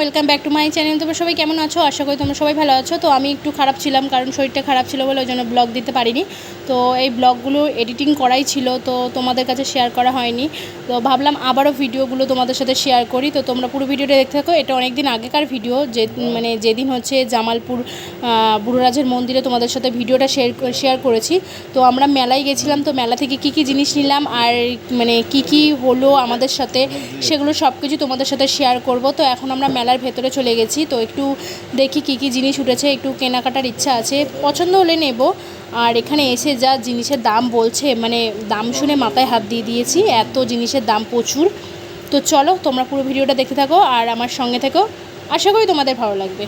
Welcome back to my channel তোমরা সবাই কেমন আছো? আশা করি তোমরা সবাই ভালো আছো। তো আমি একটু খারাপ ছিলাম, কারণ শরীরটা খারাপ ছিল বলে ওই জন্য ব্লগ দিতে পারিনি। তো এই ব্লগগুলো এডিটিং করাই ছিল, তো তোমাদের কাছে শেয়ার করা হয়নি। তো ভাবলাম আবারও ভিডিওগুলো তোমাদের সাথে শেয়ার করি। তো তোমরা পুরো ভিডিওটা দেখতে থাকো। এটা অনেক দিন আগেকার ভিডিও, যে মানে যেদিন হচ্ছে জামালপুর বুড়োরাজের মন্দিরে তোমাদের সাথে ভিডিওটা শেয়ার শেয়ার করেছি। তো আমরা মেলায় গেছিলাম, তো মেলা থেকে কি কি জিনিস নিলাম আর মানে কি কি হলো আমাদের সাথে, সেগুলো সব কিছু তোমাদের সাথে শেয়ার করব। তো এখন আমরা মেলার ভেতরে চলে গেছি। তো একটু দেখি কি কি জিনিস উঠেছে, একটু কেনাকাটার ইচ্ছা আছে। পছন্দ হলে নেব। আর এখানে এসে যা জিনিসের দাম বলছে মানে দাম শুনে মাথায় হাত দিয়ে দিয়েছি, এত জিনিসের দাম প্রচুর। তো চলো, তোমরা পুরো ভিডিওটা দেখতে থাকো আর আমার সঙ্গে থেকো। আশা করি তোমাদের ভালো লাগবে।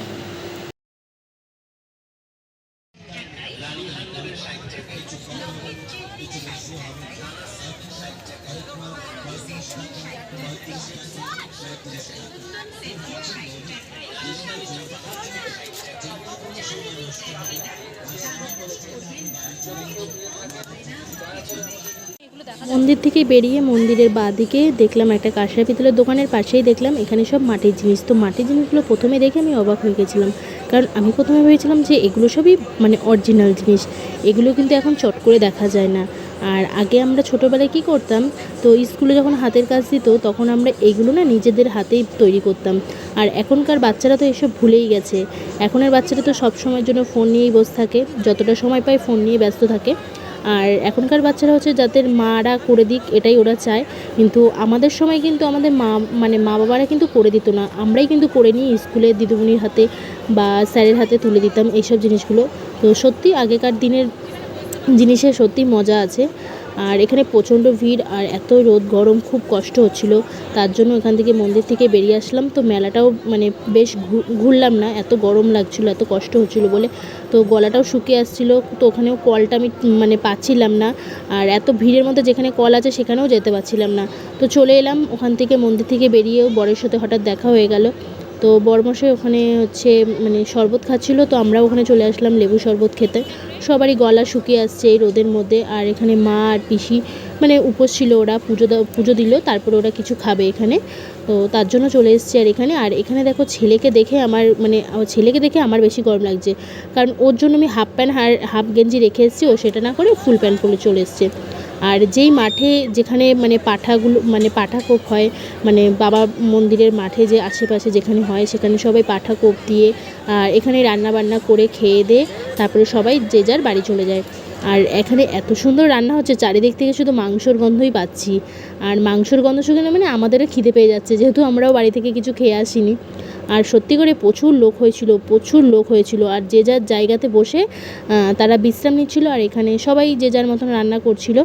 মন্দির থেকে বেরিয়ে মন্দিরের বাঁদিকে দেখলাম একটা কাঁসার পিতলের দোকানের পাশেই দেখলাম এখানে সব মাটির জিনিস। তো মাটির জিনিসগুলো প্রথমে দেখে আমি অবাক হয়ে গেছিলাম। কারণ আমি প্রথমে ভেবেছিলাম যে এগুলো সবই মানে অরিজিনাল জিনিস। এগুলো কিন্তু এখন চট করে দেখা যায় না। আর আগে আমরা ছোটোবেলায় কী করতাম, তো স্কুলে যখন হাতের কাজ দিত, তখন আমরা এইগুলো না নিজেদের হাতেই তৈরি করতাম। আর এখনকার বাচ্চারা তো এসব ভুলেই গেছে। এখনের বাচ্চারা তো সব সময়ের জন্য ফোন নিয়েই বসে থাকে, যতটা সময় পায় ফোন নিয়ে ব্যস্ত থাকে। আর এখনকার বাচ্চারা হচ্ছে যাদের মারা করে দিক, এটাই ওরা চায়। কিন্তু আমাদের সময় কিন্তু আমাদের মা মানে মা বাবারা কিন্তু করে দিত না। আমরাই কিন্তু করে নিয়ে স্কুলে দিদিমণির হাতে বা স্যারের হাতে তুলে দিতাম এইসব জিনিসগুলো। তো সত্যি আগেকার দিনের জিনিসে সত্যি মজা আছে। আর এখানে প্রচণ্ড ভিড় আর এত রোদ, গরম, খুব কষ্ট হচ্ছিল। তার জন্য এখান থেকে মন্দির থেকে বেরিয়ে আসলাম। তো মেলাটাও মানে বেশ ঘুরলাম না, এত গরম লাগছিল, এত কষ্ট হচ্ছিল বলে। তো গলাটাও শুকিয়ে আসছিল। তো ওখানেও কলটা আমি মানে পাচ্ছিলাম না। আর এত ভিড়ের মধ্যে যেখানে কল আছে সেখানেও যেতে পারছিলাম না। তো চলে এলাম ওখান থেকে মন্দির থেকে বেরিয়েও বরের সাথে হঠাৎ দেখা হয়ে গেল। তো বরমশাই ওখানে হচ্ছে মানে শরবত খাচ্ছিল, তো আমরাও ওখানে চলে আসলাম লেবু শরবত খেতে। সবারই গলা শুকিয়ে আসছে এই রোদের মধ্যে, আর এখানে মা আর পিসি মানে উপোস ছিল ওরা, পুজো পুজো দিল, তারপরে ওরা কিছু খাবে এখানে। তো তার জন্য চলে এসেছি আর এখানে। আর এখানে দেখো ছেলেকে দেখে আমার মানে ছেলেকে দেখে আমার বেশি গরম লাগছে। কারণ ওর জন্য আমি হাফ প্যান্ট হাফ গেঞ্জি রেখে এসেছি, ও সেটা না করে ফুল প্যান্ট পরে চলে এসছে। আর যেই মাঠে যেখানে মানে পাঠাগুলো মানে পাঠা কোপ হয় মানে বাবা মন্দিরের মাঠে যে আশেপাশে যেখানে হয়, সেখানে সবাই পাঠা কোপ দিয়ে আর এখানে রান্না বান্না করে খেয়ে দিয়ে তারপরে সবাই যে যার বাড়ি চলে যায়। আর এখানে এত সুন্দর রান্না হচ্ছে, চারিদিক থেকে শুধু মাংসর গন্ধই পাচ্ছি। আর মাংসর গন্ধ শুধু মানে আমাদেরও খিদে পেয়ে যাচ্ছে, যেহেতু আমরাও বাড়ি থেকে কিছু খেয়ে আসিনি। আর সত্যি করে প্রচুর লোক হয়েছিল, প্রচুর লোক হয়েছিল, আর যে যার জায়গাতে বসে তারা বিশ্রাম নিচ্ছিল, আর এখানে সবাই যে যার মতন রান্না করছিল।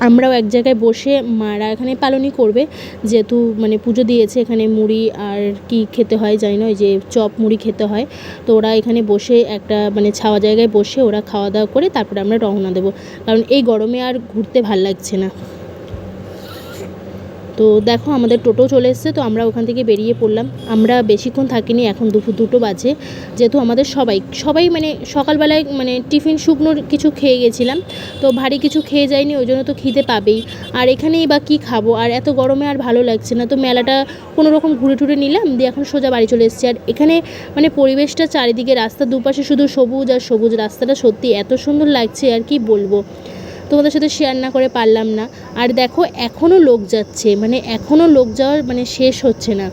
আমরাও এক জায়গায় বসে মারা এখানে পালনই করবে। যেহেতু মানে পুজো দিয়েছে এখানে মুড়ি আর কি খেতে হয় জানি না, ওই যে চপ মুড়ি খেতে হয়। তো ওরা এখানে বসে একটা মানে ছাওয়া জায়গায় বসে ওরা খাওয়া দাওয়া করে তারপরে আমরা রওনা দেবো। কারণ এই গরমে আর ঘুরতে ভালো লাগছে না। তো দেখো আমাদের টোটো চলে এসছে, তো আমরা ওখান থেকে বেরিয়ে পড়লাম। আমরা বেশিক্ষণ থাকিনি, এখন দুপুর দুটো বাজে। যেহেতু আমাদের সবাই সবাই মানে সকালবেলায় মানে টিফিন শুকনোর কিছু খেয়ে গেছিলাম, তো ভারী কিছু খেয়ে যায়নি ওই জন্য তো খিদে পাবেই। আর এখানেই বা কী খাব? আর এত গরমে আর ভালো লাগছে না, তো মেলাটা কোনো রকম ঘুরে টুরে নিলাম, দিয়ে এখন সোজা বাড়ি চলে এসেছি। আর এখানে মানে পরিবেশটা চারিদিকে রাস্তার দুপাশে শুধু সবুজ আর সবুজ রাস্তাটা সত্যি এত সুন্দর লাগছে, আর কি বলব? তোমাদের সাথে শেয়ার না করে পারলাম না। আর দেখো এখনও লোক যাচ্ছে। মানে এখনও লোক যাওয়ার মানে শেষ হচ্ছে না।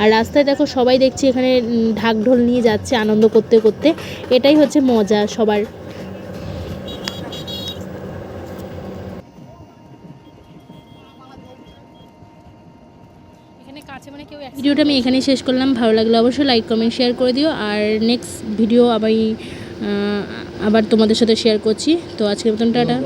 আর রাস্তায় দেখো, সবাই দেখছি এখানে ঢাক ঢোল নিয়ে যাচ্ছে আনন্দ করতে করতে। এটাই হচ্ছে মজা সবার। ভিডিওটা আমি এখানেই শেষ করলাম। ভালো লাগলে অবশ্যই লাইক কমেন্ট শেয়ার করে দিও। আর নেক্সট ভিডিও আবার আবার তোমাদের সাথে শেয়ার করছি। তো আজকের মতন টাটা।